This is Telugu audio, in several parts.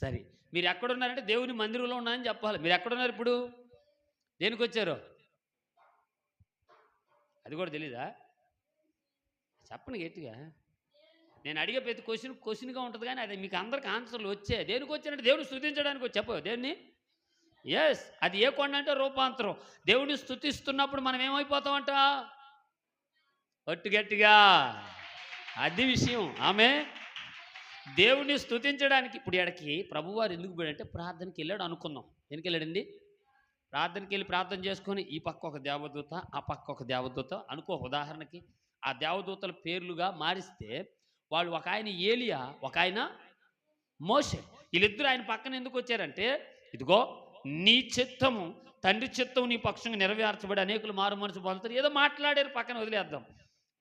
సరే. మీరు ఎక్కడున్నారంటే దేవుని మందిరంలో ఉన్నారని చెప్పాలి. మీరు ఎక్కడున్నారు ఇప్పుడు? దేనికి వచ్చారు? అది కూడా తెలీదా? చెప్పండి గట్టిగా. నేను అడిగే ప్రతి క్వశ్చన్ క్వశ్చన్గా ఉంటుంది కానీ అది మీకు అందరికి ఆన్సర్లు వచ్చే. దేనికి వచ్చారంటే దేవుని స్థుతించడానికి వచ్చి చెప్పవు దేన్ని? ఎస్ అది ఏ కొండ అంటే రూపాంతరం. దేవుని స్థుతిస్తున్నప్పుడు మనం ఏమైపోతామంట? గట్టిగా. అది విషయం. ఆమె దేవుని స్థుతించడానికి ఇప్పుడు ఎడకి ప్రభువారు ఎందుకు పోయాడంటే ప్రార్థనకి వెళ్ళాడు అనుకుందాం. ఎందుకు వెళ్ళాడండి? ప్రార్థనకి వెళ్ళి ప్రార్థన చేసుకొని ఈ పక్క ఒక దేవదూత ఆ పక్క ఒక దేవదూత అనుకో ఉదాహరణకి. ఆ దేవదూతల పేర్లుగా మారిస్తే వాళ్ళు ఒక ఆయన ఏలియా ఒక ఆయన మోసే వీళ్ళిద్దరు ఆయన పక్కన ఎందుకు వచ్చారంటే ఇదిగో నీ చిత్తము తండ్రి చిత్తము నీ పక్షంగా నెరవేర్చబడి అనేకులు మారు మనసు పొందుతారు. ఏదో మాట్లాడారు పక్కన వదిలేద్దాం.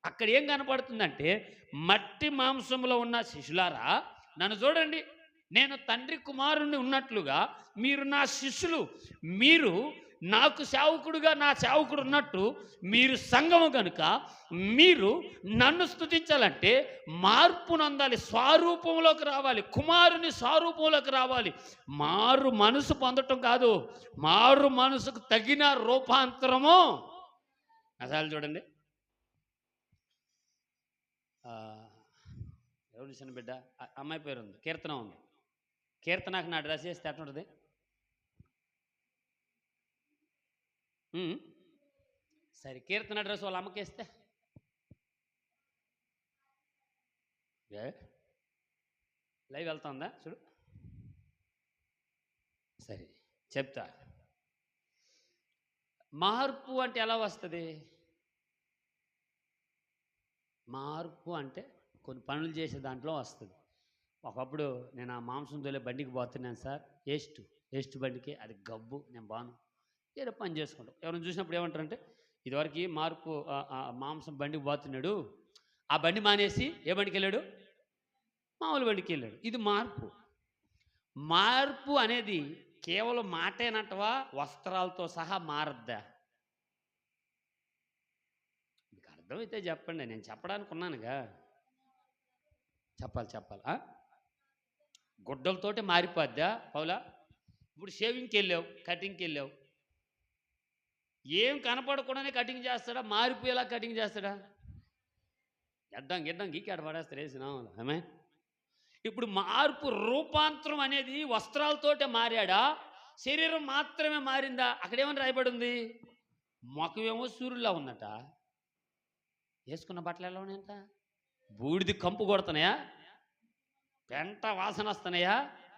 అక్కడ ఏం కనపడుతుందంటే మట్టి మాంసంలో ఉన్న శిష్యులారా నన్ను చూడండి నేను తండ్రి కుమారుణ్ణి ఉన్నట్లుగా మీరు నా శిష్యులు మీరు నాకు సేవకుడుగా నా సేవకుడు ఉన్నట్టు మీరు సంఘము కనుక మీరు నన్ను స్థుతించాలంటే మార్పు నొందాలి స్వరూపంలోకి రావాలి కుమారుని స్వరూపంలోకి రావాలి. మారు మనసు పొందటం కాదు మారు మనసుకు తగిన రూపాంతరము. అసలు చూడండి. ఎవరు చిన్న బిడ్డ? అమ్మాయి పేరు ఉంది. కీర్తన ఉంది. కీర్తనకు నా డ్రెస్ వేస్తే ఎట్లుంటుంది సరే కీర్తన డ్రెస్ వాళ్ళ అమ్మకి వేస్తే. లైవ్ వెళ్తుందా? చూడు. సరే చెప్తా. మార్పు అంటే ఎలా వస్తుంది? మార్పు అంటే కొన్ని పనులు చేసే దాంట్లో వస్తుంది. ఒకప్పుడు నేను ఆ మాంసం తోలే బండికి పోతున్నాను సార్. ఏస్ట్ ఏస్ట్ బండికి. అది గబ్బు నేను బాను. ఏదో పని చేసుకుంటాం. ఎవరైనా చూసినప్పుడు ఏమంటారంటే ఇదివరకు మార్పు మాంసం బండికి పోతున్నాడు. ఆ బండి మానేసి ఏ బండికి వెళ్ళాడు? మామూలు బండికి వెళ్ళాడు. ఇది మార్పు. మార్పు అనేది కేవలం మాటేనటవా వస్త్రాలతో సహా మారద్దా మీకు అర్థమైతే చెప్పండి నేను చెప్పడానికి ఉన్నానుగా. చెప్పాలి చెప్పాలి. గుడ్డలతోటి మారిపోద్దా పౌలా? ఇప్పుడు షేవింగ్కి వెళ్ళావు కటింగ్కి వెళ్ళావు. ఏం కనపడకుండానే కటింగ్ చేస్తాడా? మారిపోయేలా కటింగ్ చేస్తాడా? ఎద్దాం గిద్దాం గీకాడ పడేస్తారు వేసిన ఆమె ఇప్పుడు మార్పు రూపాంతరం అనేది వస్త్రాలతోటే మారాడా? శరీరం మాత్రమే మారిందా? అక్కడేమని రాయబడి ఉంది? మొఖమేమో సూర్యులా ఉందట వేసుకున్న బట్టలు ఎలా ఉన్నాయంట బూడిది కంపు కొడుతున్నాయా? పెంట వాసన వస్తున్నాయా?